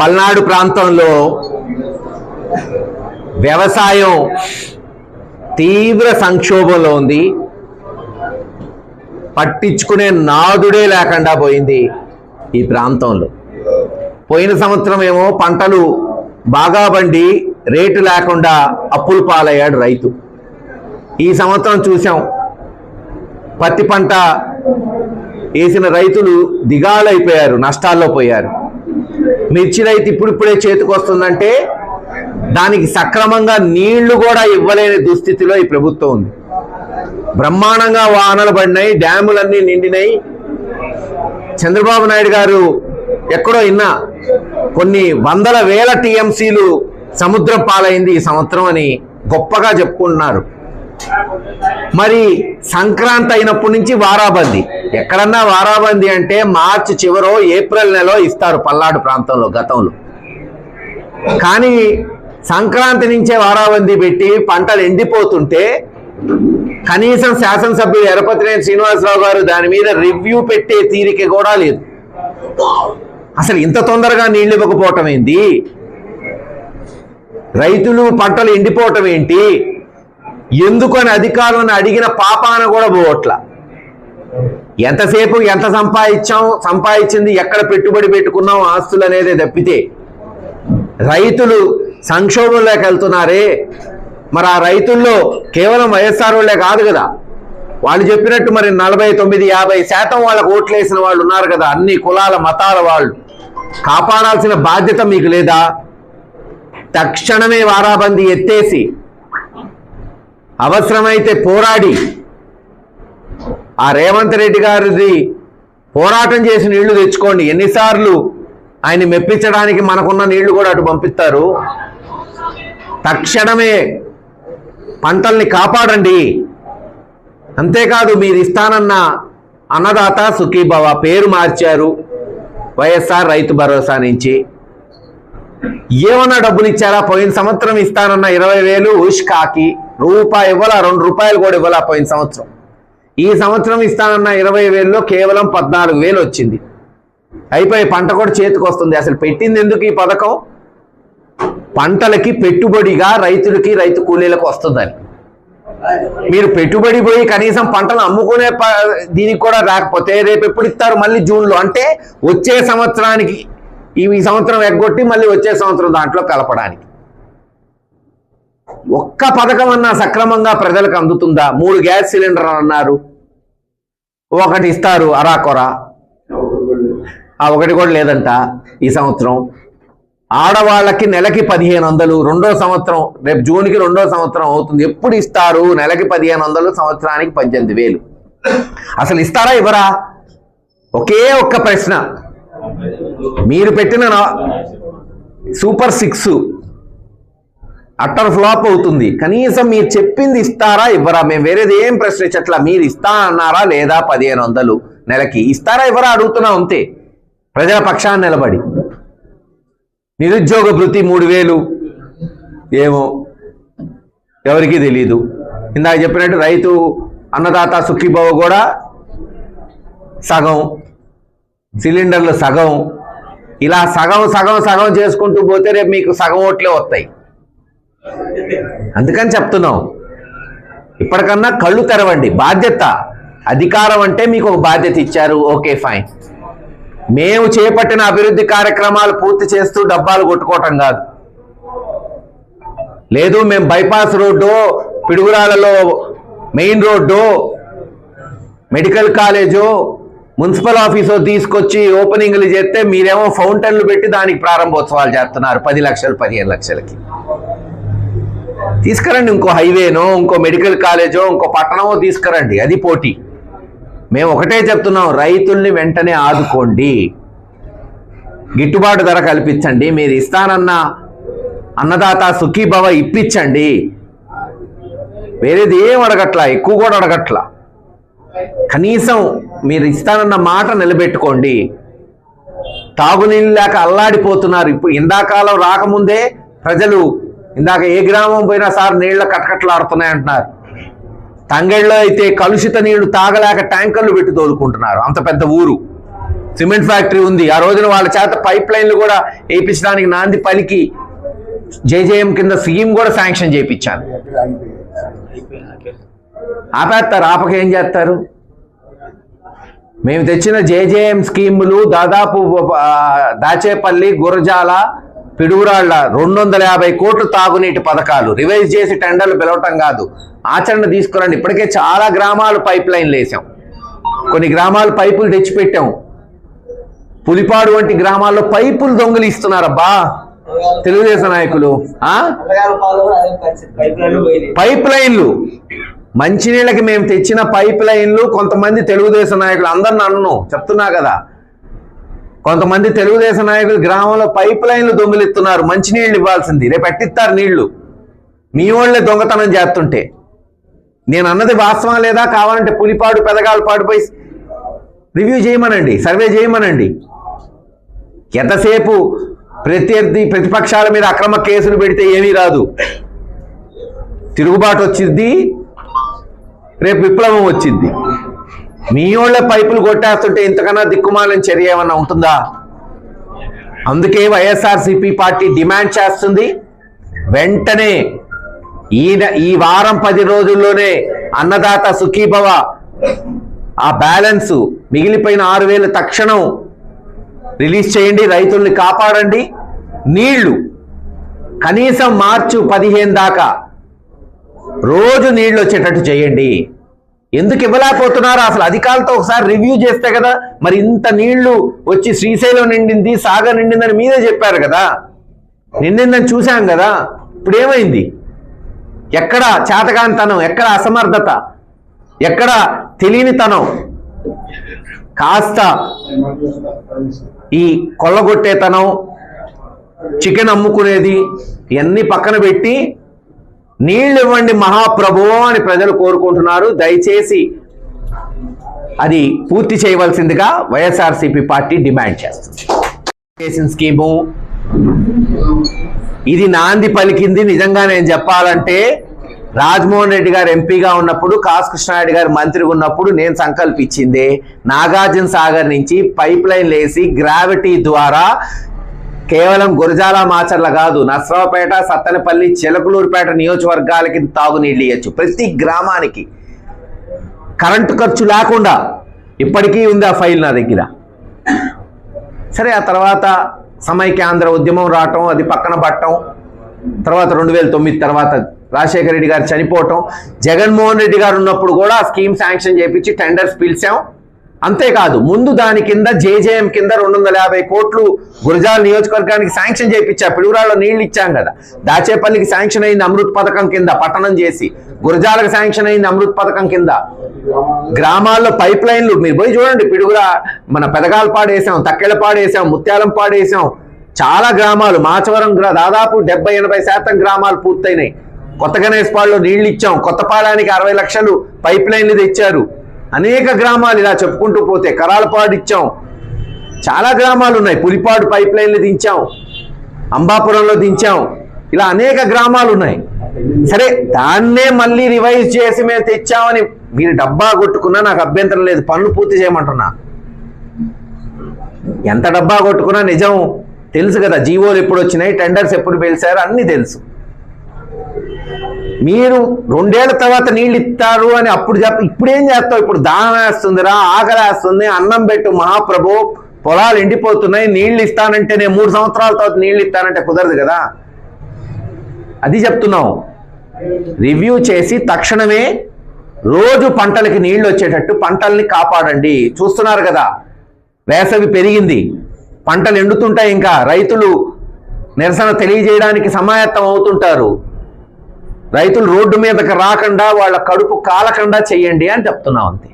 పల్నాడు ప్రాంతంలో వ్యవసాయం తీవ్ర సంక్షోభంలో ఉంది. పట్టించుకునే నాదుడే లేకుండా పోయింది ఈ ప్రాంతంలో. పోయిన సంవత్సరం ఏమో పంటలు బాగా బండి రేటు లేకుండా అప్పులు పాలయ్యాడు రైతు. ఈ సంవత్సరం చూసాం పత్తి పంట వేసిన రైతులు దిగాలైపోయారు నష్టాల్లో పోయారు. మిర్చి రైతు ఇప్పుడిప్పుడే చేతికి వస్తుందంటే దానికి సక్రమంగా నీళ్ళు కూడా ఇవ్వలేని దుస్థితిలో ఈ ప్రభుత్వం ఉంది. బ్రహ్మాండంగా వానలు పడినాయి డ్యాములన్నీ నిండినాయి. చంద్రబాబు నాయుడు గారు ఎక్కడో ఇన్నా కొన్ని వందల వేల టీఎంసీలు సముద్రం పాలైంది ఈ సంవత్సరం అని గొప్పగా చెప్పుకుంటున్నారు. మరి సంక్రాంతి అయినప్పటి నుంచి వారాబందీ. ఎక్కడన్నా వారాబందీ అంటే మార్చి చివరో ఏప్రిల్ నెలలో ఇస్తారు పల్నాడు ప్రాంతంలో గతంలో. కానీ సంక్రాంతి నుంచే వారాబందీ పెట్టి పంటలు ఎండిపోతుంటే కనీసం శాసనసభ్యులు ఎరపతినేని శ్రీనివాసరావు గారు దాని మీద రివ్యూ పెట్టే తీరిక కూడా లేదు. అసలు ఇంత తొందరగా నీళ్ళు ఇవ్వకపోవటం ఏంటి? రైతులు పంటలు ఎండిపోవటం ఏంటి? ఎందుకని అధికారులను అడిగిన పాపాన కూడా పోవట్ల? ఎంతసేపు ఎంత సంపాదించాం సంపాదించింది ఎక్కడ పెట్టుబడి పెట్టుకున్నాం ఆస్తులు అనేది తప్పితే రైతులు సంక్షోభంలోకి వెళ్తున్నారే. మరి ఆ రైతుల్లో కేవలం వైఎస్ఆర్ వాళ్ళే కాదు కదా. వాళ్ళు చెప్పినట్టు మరి నలభై తొమ్మిది యాభై శాతం వాళ్ళకు ఓట్లేసిన వాళ్ళు ఉన్నారు కదా. అన్ని కులాల మతాల వాళ్ళు. కాపాడాల్సిన బాధ్యత మీకు లేదా? తక్షణమే వారాబందీ ఎత్తేసి అవసరమైతే పోరాడి. ఆ రేవంత్ రెడ్డి గారిది పోరాటం చేసి నీళ్ళు తెచ్చుకోండి. ఎన్నిసార్లు ఆయన మెప్పించడానికి మనకున్న నీళ్ళు కూడా అటు పంపిస్తారు. తక్షణమే పంటల్ని కాపాడండి. అంతేకాదు మీరు ఇస్తానన్న అన్నదాత సుఖీభవ పేరు మార్చారు వైఎస్ఆర్ రైతు భరోసా నుంచి. ఏమన్నా డబ్బులు ఇచ్చారా? పోయిన సంవత్సరం ఇస్తానన్న ఇరవై వేలు ఉష్కాకి రూపాయి ఇవ్వాల రెండు రూపాయలు కూడా ఇవ్వాల పోయిన సంవత్సరం. ఈ సంవత్సరం ఇస్తానన్న ఇరవై వేలలో కేవలం పద్నాలుగు వేలు వచ్చింది. అయిపోయి పంట కూడా చేతికి వస్తుంది. అసలు పెట్టింది ఎందుకు ఈ పథకం? పంటలకి పెట్టుబడిగా రైతులకి రైతు కూలీలకు వస్తుందని. మీరు పెట్టుబడి పోయి కనీసం పంటలు అమ్ముకునే ప- దీనికి కూడా రాకపోతే రేపు ఎప్పుడు ఇస్తారు? మళ్ళీ జూన్లో. అంటే వచ్చే సంవత్సరానికి ఈ సంవత్సరం ఎగ్గొట్టి మళ్ళీ వచ్చే సంవత్సరం దాంట్లో కలపడానికి. ఒక్క పథకం అన్నా సక్రమంగా ప్రజలకు అందుతుందా? మూడు గ్యాస్ సిలిండర్ అన్నారు. ఒకటి ఇస్తారు అరాకొర ఆ ఒకటి కూడా లేదంట ఈ సంవత్సరం. ఆడవాళ్ళకి నెలకి పదిహేను వందలు రెండో సంవత్సరం రేపు జూన్కి రెండో సంవత్సరం అవుతుంది. ఎప్పుడు ఇస్తారు? నెలకి పదిహేను వందలు సంవత్సరానికి పద్దెనిమిది వేలు. అసలు ఇస్తారా ఇవ్వరా? ఒకే ఒక్క ప్రశ్న. మీరు పెట్టిన సూపర్ సిక్స్. అట్టర్ ఫ్లాప్ అవుతుంది. కనీసం మీరు చెప్పింది ఇస్తారా ఇవ్వరా? మేము వేరేది ఏం ప్రశ్నించట్లా. మీరు ఇస్తా అన్నారా లేదా పదిహేను వందలు నెలకి? ఇస్తారా ఇవ్వరా? అడుగుతున్నాం అంతే. ప్రజల పక్షాన్ని నిలబడి. నిరుద్యోగ భృతి మూడు వేలు. ఏమో? ఎవరికి తెలియదు ఇందాక చెప్పినట్టు రైతు అన్నదాత సుఖీభవ కూడా సగం. సిలిండర్లు సగం. ఇలా సగం సగం సగం చేసుకుంటూ పోతే రేపు మీకు సగం ఓట్లే వస్తాయి. అందుకని చెప్తున్నాం. ఇప్పటికన్నా కళ్ళు తెరవండి. బాధ్యత. అధికారం అంటే మీకు ఒక బాధ్యత ఇచ్చారు. Okay fine. మేము చేపట్టిన అభివృద్ధి కార్యక్రమాలు పూర్తి చేస్తూ డబ్బాలు కొట్టుకోవటం కాదు. లేదు మేము bypass road పిడుగురాలలో main road medical college municipal office తీసుకొచ్చి ఓపెనింగ్లు చేస్తే మీరేమో ఫౌంటైన్లు పెట్టి దానికి ప్రారంభోత్సవాలు చేస్తున్నారు. పది లక్షలు పదిహేను లక్షలకి. తీసుకురండి ఇంకో హైవేనో ఇంకో మెడికల్ కాలేజో ఇంకో పట్టణమో తీసుకురండి. అది పోటీ. మేము ఒకటే చెప్తున్నాం రైతుల్ని వెంటనే ఆదుకోండి. గిట్టుబాటు ధర కల్పించండి మీరు ఇస్తానన్న అన్నదాత సుఖీభవ ఇప్పించండి. వేరేది ఏం అడగట్లా ఎక్కువ కూడా అడగట్లా. కనీసం మీరు ఇస్తానన్న మాట నిలబెట్టుకోండి. తాగునీళ్ళు లేక అల్లాడిపోతున్నారు. ఇప్పుడు ఎండాకాలం రాకముందే ప్రజలు ఇందాక ఏ గ్రామం పోయినా సార్ నీళ్ళ కటకట్లాడుతున్నాయి అంటున్నారు. తంగెళ్ళలో అయితే కలుషిత నీళ్ళు తాగలేక ట్యాంకర్లు పెట్టి తోలుకుంటున్నారు అంత పెద్ద ఊరు. సిమెంట్ ఫ్యాక్టరీ ఉంది. ఆ రోజున వాళ్ళ చేత పైప్ లైన్లు కూడా వేయించడానికి నాంది పలికి జేజేఎం కింద స్కీమ్ కూడా శాంక్షన్ చేయించాను ఆపేస్తారు. ఆపక ఏం చేస్తారు? మేము తెచ్చిన జేజేఎం స్కీములు దాదాపు దాచేపల్లి గురజాల పిడుగురాళ్ళ రెండు వందల యాభై కోట్లు తాగునీటి పథకాలు. రివైజ్ చేసి టెండర్లు పిలవటం కాదు. ఆచరణ తీసుకురండి. ఇప్పటికే చాలా గ్రామాలు పైప్ లైన్లు వేసాం కొన్ని గ్రామాలు పైపులు తెచ్చిపెట్టాం. పులిపాడు వంటి గ్రామాల్లో పైపులు దొంగలు ఇస్తున్నారబ్బా తెలుగుదేశం నాయకులు పైప్ పైప్ లైన్లు. మంచినీళ్ళకి మేము తెచ్చిన పైప్ లైన్లు కొంతమంది తెలుగుదేశం నాయకులు అందరిని అన్ను చెప్తున్నా కదా. కొంతమంది తెలుగుదేశం నాయకులు గ్రామంలో పైప్ లైన్లు దొంగిలిస్తున్నారు. మంచినీళ్ళు ఇవ్వాల్సింది. రేపు ఎట్టిస్తారు నీళ్ళు? మీ వాళ్ళే దొంగతనం చేస్తుంటే. నేను అన్నది వాస్తవం లేదా? కావాలంటే పులిపాడు పెదగాలు పాడుపై రివ్యూ చేయమనండి. సర్వే చేయమనండి. ఎంతసేపు ప్రత్యర్థి ప్రతిపక్షాల మీద అక్రమ కేసులు పెడితే ఏమీ రాదు. తిరుగుబాటు వచ్చింది రేపు విప్లవం వచ్చింది మీ వాళ్ళ పైపులు కొట్టేస్తుంటే ఇంతకన్నా దిక్కుమాలని చర్య ఏమన్నా ఉంటుందా? అందుకే వైఎస్ఆర్సీపీ పార్టీ డిమాండ్ చేస్తుంది. వెంటనే ఈ ఈ వారం పది రోజుల్లోనే అన్నదాత సుఖీభవ ఆ బ్యాలెన్స్ మిగిలిపోయిన ఆరు వేలు తక్షణం రిలీజ్ చేయండి రైతుల్ని కాపాడండి. నీళ్ళు కనీసం మార్చు పదిహేను దాకా రోజు నీళ్ళు వచ్చేటట్టు చేయండి. ఎందుకు ఇవ్వలేకపోతున్నారు? అసలు అధికారులతో ఒకసారి రివ్యూ చేస్తే కదా మరి ఇంత నీళ్ళు వచ్చి శ్రీశైలం నిండింది సాగర్ నిండిందని మీరే చెప్పారు కదా? నిండిందని చూశాం కదా? ఇప్పుడు ఏమైంది ఎక్కడ చేతకానితనం ఎక్కడ అసమర్థత ఎక్కడ తెలియనితనం? కాస్త ఈ కొల్లగొట్టేతనం చికెన్ అమ్ముకునేది ఇవన్నీ పక్కన పెట్టి నీళ్ళు ఇవ్వండి మహాప్రభు అని ప్రజలు కోరుకుంటున్నారు. దయచేసి అది పూర్తి చేయవలసిందిగా వైఎస్ఆర్సీపీ పార్టీ డిమాండ్ చేస్తుంది. స్కీము ఇది నాంది పలికింది. నిజంగా నేను చెప్పాలంటే రాజ్మోహన్ రెడ్డి గారు ఎంపీగా ఉన్నప్పుడు కాస్ కృష్ణారెడ్డి గారు మంత్రిగా ఉన్నప్పుడు నేను సంకల్పించింది నాగార్జున సాగర్ నుంచి పైప్ లైన్ లేసి గ్రావిటీ ద్వారా కేవలం గురజాల మాచర్ల కాదు నర్సరావుపేట సత్తెనపల్లి చిలకలూరుపేట నియోజకవర్గాలకి తాగునీళ్ళు ఇవ్వచ్చు ప్రతి గ్రామానికి కరెంటు ఖర్చు లేకుండా ఇప్పటికీ ఉంది ఆ ఫైల్ నా దగ్గర. సరే ఆ తర్వాత సమైక్యాంధ్ర ఉద్యమం రావటం అది పక్కన పట్టడం తర్వాత రెండు వేల తొమ్మిది తర్వాత రాజశేఖర రెడ్డి గారు చనిపోవటం జగన్మోహన్ రెడ్డి గారు ఉన్నప్పుడు కూడా స్కీమ్ శాంక్షన్ చేపించి టెండర్స్ పిలిచాం. అంతేకాదు ముందు దాని కింద జేజేఎం కింద రెండు వందల యాభై కోట్లు గురజాల నియోజకవర్గానికి శాంక్షన్ చేయించా పిడుగురాల్లో నీళ్ళు ఇచ్చాం కదా. దాచేపల్లికి శాంక్షన్ అయింది అమృత్ పథకం కింద పట్టణం చేసి. గురజాలకు శాంక్షన్ అయింది అమృత్ పథకం కింద. గ్రామాల్లో పైప్ లైన్లు మీరు పోయి చూడండి పిడుగురా మన పెదగాలపాడు వేసాం తక్కెళ్ళపాడు వేసాం ముత్యాలంపాడు వేసాం చాలా గ్రామాలు మాచవరం దాదాపు డెబ్బై ఎనభై శాతం గ్రామాలు పూర్తయినాయి. కొత్త గణేశ్పాడులో నీళ్ళు ఇచ్చాం కొత్తపాడానికి అరవై లక్షలు పైప్ లైన్లు తెచ్చారు. అనేక గ్రామాలు ఇలా చెప్పుకుంటూ పోతే కరాలపాడు ఇచ్చాం. చాలా గ్రామాలు ఉన్నాయి. పులిపాడు పైప్ లైన్లు దించాం. అంబాపురంలో దించాం. ఇలా అనేక గ్రామాలు ఉన్నాయి. సరే దాన్నే మళ్ళీ రివైజ్ చేసి మేము తెచ్చామని మీరు డబ్బా కొట్టుకున్నా నాకు అభ్యంతరం లేదు. పనులు పూర్తి చేయమంటున్నా. ఎంత డబ్బా కొట్టుకున్నా నిజం తెలుసు కదా. జీవోలు ఎప్పుడు వచ్చినాయి? టెండర్స్ ఎప్పుడు పిలిచారు? అన్నీ తెలుసు. మీరు రెండేళ్ళ తర్వాత నీళ్ళు ఇస్తారు అని అప్పుడు చెప్ప ఇప్పుడు ఏం చేస్తావు? ఇప్పుడు దానం వేస్తుందిరా ఆకలి వేస్తుంది అన్నం పెట్టు మహాప్రభు పొలాలు ఎండిపోతున్నాయి నీళ్ళు ఇస్తానంటే నేను మూడు సంవత్సరాల తర్వాత నీళ్ళు ఇస్తానంటే కుదరదు కదా? అది చెప్తున్నాం రివ్యూ చేసి తక్షణమే రోజు పంటలకి నీళ్ళు వచ్చేటట్టు పంటల్ని కాపాడండి. చూస్తున్నారు కదా వేసవి పెరిగింది. పంటలు ఎండుతుంటాయి ఇంకా. రైతులు నిరసన తెలియజేయడానికి సమాయత్తం అవుతుంటారు. రైతులు రోడ్డు మీదకి రాకుండా వాళ్ళ కడుపు కాలకుండా చెయ్యండి అని చెప్తున్నాం అంతే.